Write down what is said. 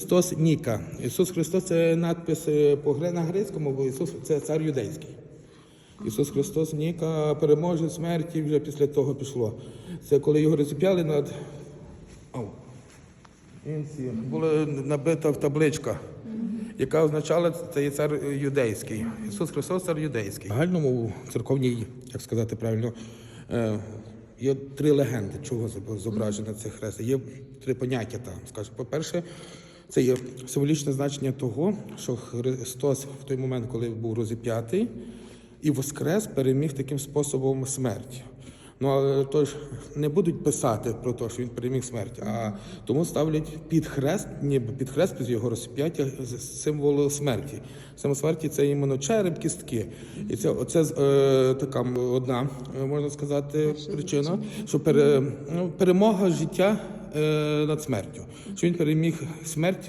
Христос Ніка. Ісус Христос це надпис е, по на грецькому, бо Ісус це цар юдейський. Ісус Христос Ніка переможе смерті вже після того пішло. Це коли його розіп'яли над. Інці. Була набита табличка, яка означала, це є цар юдейський. Ісус Христос цар юдейський. В загальному церковній, як сказати правильно, е, є три легенди, чого зображено це хрест. Є три поняття там. Скажімо, по-перше, це є символічне значення того, що Христос в той момент, коли був розіп'ятий, і воскрес переміг таким способом смерть. Ну але то ж не будуть писати про те, що він переміг смерть, а тому ставлять під хрест, ніби під хрест під його розп'яття з- символ смерті. Символ смерті це іменно череп, кістки. І це оце е, така одна, е, можна сказати, причина, що пере, ну, перемога життя над смертю. Що він переміг смерть